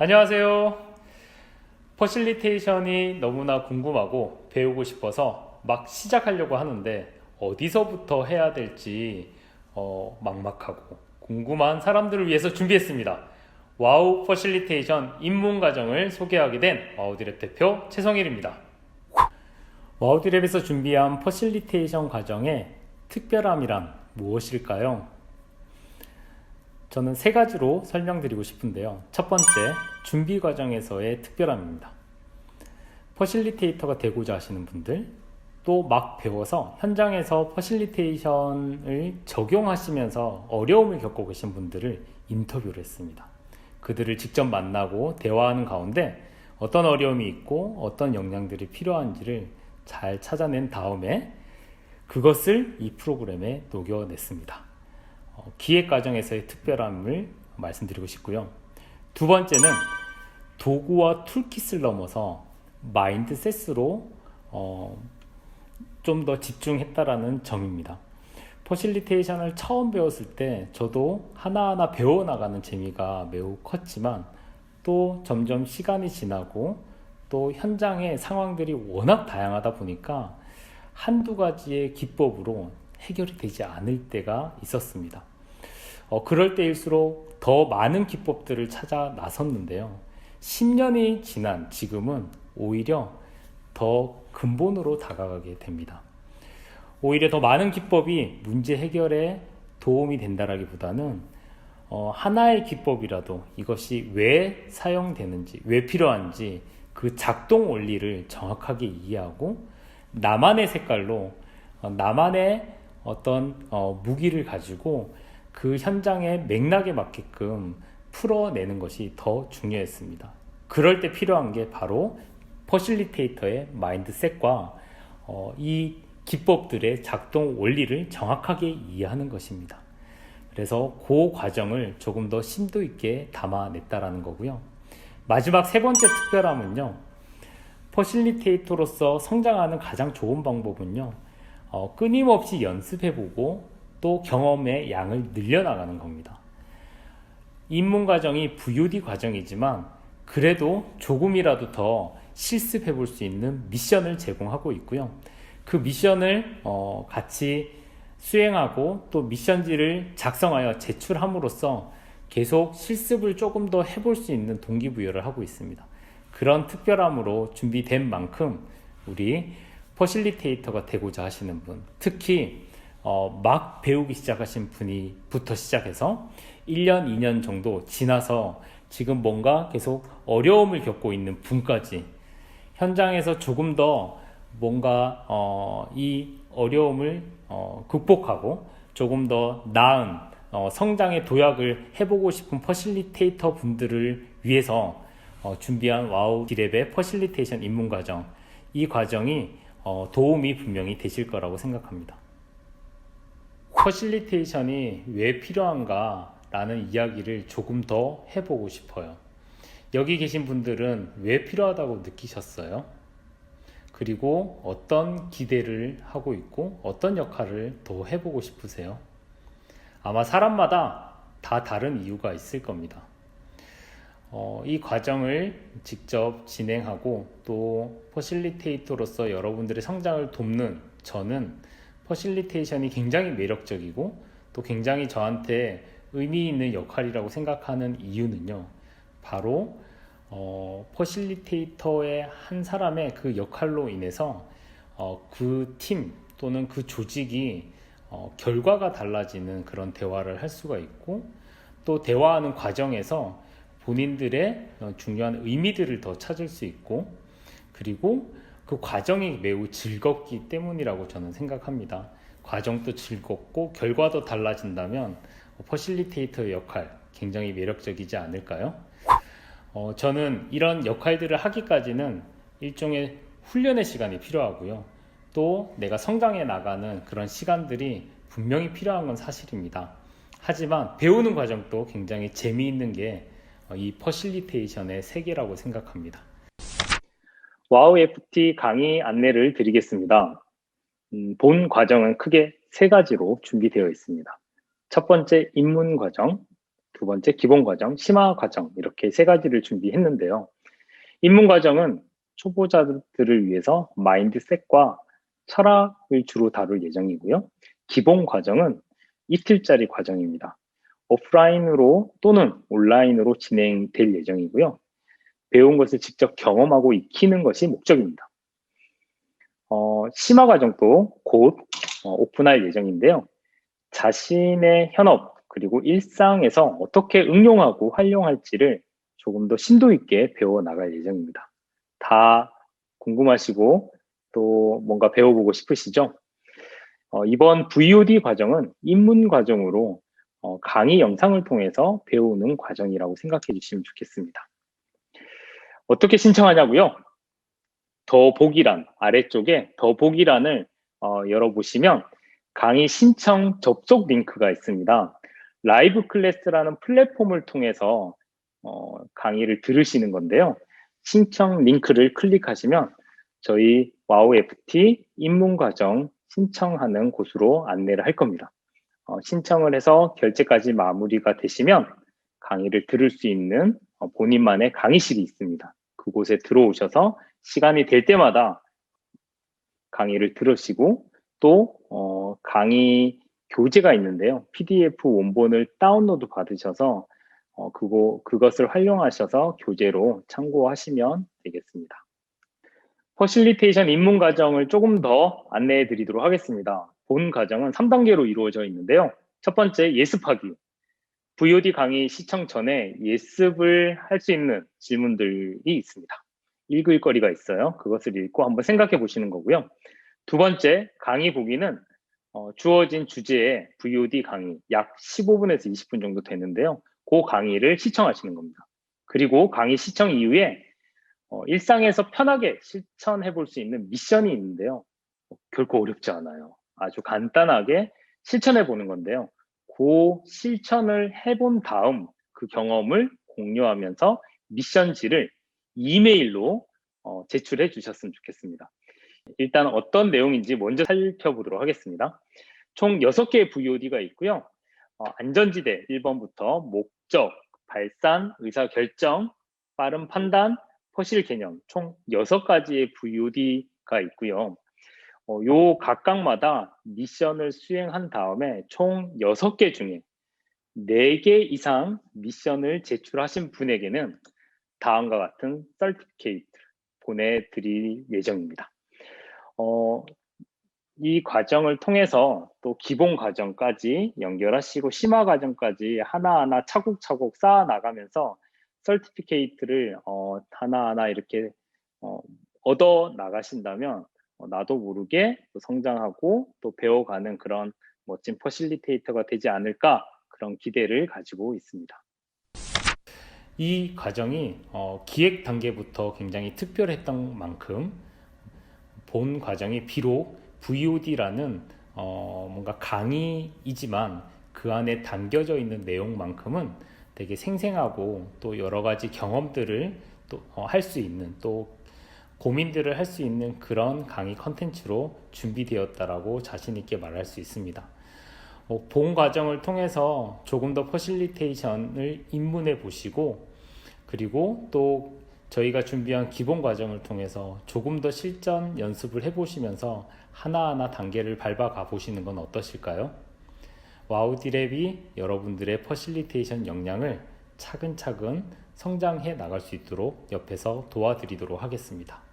안녕하세요. 퍼실리테이션이 너무나 궁금하고 배우고 싶어서 막 시작하려고 하는데 어디서부터 해야 될지 어, 막막하고 궁금한 사람들을 위해서 준비했습니다. 와우 퍼실리테이션 입문 과정을 소개하게 된 와우디랩 대표 최성일입니다. 와우디랩에서 준비한 퍼실리테이션 과정의 특별함이란 무엇일까요? 저는 세 가지로 설명드리고 싶은데요. 첫 번째, 준비 과정에서의 특별함입니다. 퍼실리테이터가 되고자 하시는 분들, 또 막 배워서 현장에서 퍼실리테이션을 적용하시면서 어려움을 겪고 계신 분들을 인터뷰를 했습니다. 그들을 직접 만나고 대화하는 가운데 어떤 어려움이 있고 어떤 역량들이 필요한지를 잘 찾아낸 다음에 그것을 이 프로그램에 녹여냈습니다. 어, 기획 과정에서의 특별함을 말씀드리고 싶고요. 두 번째는 도구와 툴킷을 넘어서 마인드셋으로 어, 좀 더 집중했다라는 점입니다. 퍼실리테이션을 처음 배웠을 때 저도 하나하나 배워나가는 재미가 매우 컸지만 또 점점 시간이 지나고 또 현장의 상황들이 워낙 다양하다 보니까 한두 가지의 기법으로 해결이 되지 않을 때가 있었습니다. 어, 그럴 때일수록 더 많은 기법들을 찾아 나섰는데요. 10년이 지난 지금은 오히려 더 근본으로 다가가게 됩니다. 오히려 더 많은 기법이 문제 해결에 도움이 된다라기보다는 어, 하나의 기법이라도 이것이 왜 사용되는지, 왜 필요한지 그 작동 원리를 정확하게 이해하고 나만의 색깔로 어, 나만의 어떤 어, 무기를 가지고 그 현장의 맥락에 맞게끔 풀어내는 것이 더 중요했습니다. 그럴 때 필요한 게 바로 퍼실리테이터의 마인드셋과 어, 이 기법들의 작동 원리를 정확하게 이해하는 것입니다. 그래서 그 과정을 조금 더 심도 있게 담아냈다라는 거고요. 마지막 세 번째 특별함은요. 퍼실리테이터로서 성장하는 가장 좋은 방법은요. 어, 끊임없이 연습해보고 또 경험의 양을 늘려나가는 겁니다. 입문 과정이 VOD 과정이지만 그래도 조금이라도 더 실습해 볼 수 있는 미션을 제공하고 있고요. 그 미션을 어, 같이 수행하고 또 미션지를 작성하여 제출함으로써 계속 실습을 조금 더 해볼 수 있는 동기부여를 하고 있습니다. 그런 특별함으로 준비된 만큼 우리 퍼실리테이터가 되고자 하시는 분, 특히 어, 막 배우기 시작하신 분이부터 시작해서 1년, 2년 정도 지나서 지금 뭔가 계속 어려움을 겪고 있는 분까지 현장에서 조금 더 뭔가 어, 이 어려움을 어, 극복하고 조금 더 나은 어, 성장의 도약을 해보고 싶은 퍼실리테이터 분들을 위해서 어, 준비한 와우 디랩의 퍼실리테이션 입문 과정. 이 과정이 어, 도움이 분명히 되실 거라고 생각합니다. 퍼실리테이션이 왜 필요한가 라는 이야기를 조금 더 해보고 싶어요. 여기 계신 분들은 왜 필요하다고 느끼셨어요? 그리고 어떤 기대를 하고 있고 어떤 역할을 더 해보고 싶으세요? 아마 사람마다 다 다른 이유가 있을 겁니다. 어, 이 과정을 직접 진행하고 또 퍼실리테이터로서 여러분들의 성장을 돕는 저는 퍼실리테이션이 굉장히 매력적이고 또 굉장히 저한테 의미 있는 역할이라고 생각하는 이유는요. 바로 어, 퍼실리테이터의 한 사람의 그 역할로 인해서 어, 그 팀 또는 그 조직이 어, 결과가 달라지는 그런 대화를 할 수가 있고 또 대화하는 과정에서 본인들의 어, 중요한 의미들을 더 찾을 수 있고 그리고 그 과정이 매우 즐겁기 때문이라고 저는 생각합니다. 과정도 즐겁고 결과도 달라진다면 퍼실리테이터의 역할 굉장히 매력적이지 않을까요? 어, 저는 이런 역할들을 하기까지는 일종의 훈련의 시간이 필요하고요. 또 내가 성장해 나가는 그런 시간들이 분명히 필요한 건 사실입니다. 하지만 배우는 과정도 굉장히 재미있는 게 이 퍼실리테이션의 세계라고 생각합니다. 와우 FT 강의 안내를 드리겠습니다. 음, 본 과정은 크게 세 가지로 준비되어 있습니다. 첫 번째 입문 과정, 두 번째 기본 과정, 심화 과정 이렇게 세 가지를 준비했는데요. 입문 과정은 초보자들을 위해서 마인드셋과 철학을 주로 다룰 예정이고요. 기본 과정은 이틀짜리 과정입니다. 오프라인으로 또는 온라인으로 진행될 예정이고요. 배운 것을 직접 경험하고 익히는 것이 목적입니다. 어, 심화 과정도 곧 어, 오픈할 예정인데요. 자신의 현업 그리고 일상에서 어떻게 응용하고 활용할지를 조금 더 심도 있게 배워 나갈 예정입니다. 다 궁금하시고 또 뭔가 배워보고 싶으시죠? 어, 이번 VOD 과정은 입문 과정으로 어, 강의 영상을 통해서 배우는 과정이라고 생각해 주시면 좋겠습니다. 어떻게 신청하냐고요? 더보기란 아래쪽에 더보기란을 어, 열어보시면 강의 신청 접속 링크가 있습니다. 라이브 클래스라는 플랫폼을 통해서 어, 강의를 들으시는 건데요. 신청 링크를 클릭하시면 저희 와우 FT 입문 과정 신청하는 곳으로 안내를 할 겁니다. 어, 신청을 해서 결제까지 마무리가 되시면 강의를 들을 수 있는 어, 본인만의 강의실이 있습니다. 그곳에 들어오셔서 시간이 될 때마다 강의를 들으시고 또 어, 강의 교재가 있는데요. PDF 원본을 다운로드 받으셔서 어, 그거, 그것을 활용하셔서 교재로 참고하시면 되겠습니다. 퍼실리테이션 입문 과정을 조금 더 안내해 드리도록 하겠습니다. 본 과정은 3단계로 이루어져 있는데요. 첫 번째, 예습하기. VOD 강의 시청 전에 예습을 할 수 있는 질문들이 있습니다. 읽을 거리가 있어요. 그것을 읽고 한번 생각해 보시는 거고요. 두 번째, 강의 보기는 어, 주어진 주제의 VOD 강의 약 15분에서 20분 정도 되는데요. 그 강의를 시청하시는 겁니다. 그리고 강의 시청 이후에 어, 일상에서 편하게 실천해 볼 수 있는 미션이 있는데요. 어, 결코 어렵지 않아요. 아주 간단하게 실천해 보는 건데요. 그 실천을 해본 다음 그 경험을 공유하면서 미션지를 이메일로 어, 제출해 주셨으면 좋겠습니다. 일단 어떤 내용인지 먼저 살펴보도록 하겠습니다. 총 6개의 VOD가 있고요. 어, 안전지대 1번부터 목적, 발산, 의사결정, 빠른 판단, 퍼실 개념 총 6가지의 VOD가 있고요. 어, 요 각각마다 미션을 수행한 다음에 총 6개 중에 4개 이상 미션을 제출하신 분에게는 다음과 같은 서티피케이트 보내드릴 예정입니다. 어, 이 과정을 통해서 또 기본 과정까지 연결하시고 심화 과정까지 하나하나 차곡차곡 쌓아 나가면서 서티피케이트를 어, 하나하나 이렇게 어, 얻어 나가신다면 어, 나도 모르게 또 성장하고 또 배워가는 그런 멋진 퍼실리테이터가 되지 않을까 그런 기대를 가지고 있습니다. 이 과정이 어, 기획 단계부터 굉장히 특별했던 만큼 본 과정이 비록 VOD라는 어, 뭔가 강의이지만 그 안에 담겨져 있는 내용만큼은 되게 생생하고 또 여러 가지 경험들을 또 할 수 있는 또 고민들을 할 수 있는 그런 강의 컨텐츠로 준비되었다라고 자신 있게 말할 수 있습니다. 어, 본 과정을 통해서 조금 더 퍼실리테이션을 입문해 보시고 그리고 또 저희가 준비한 기본 과정을 통해서 조금 더 실전 연습을 해보시면서 하나하나 단계를 밟아가 보시는 건 어떠실까요? 와우디랩이 여러분들의 퍼실리테이션 역량을 차근차근 성장해 나갈 수 있도록 옆에서 도와드리도록 하겠습니다.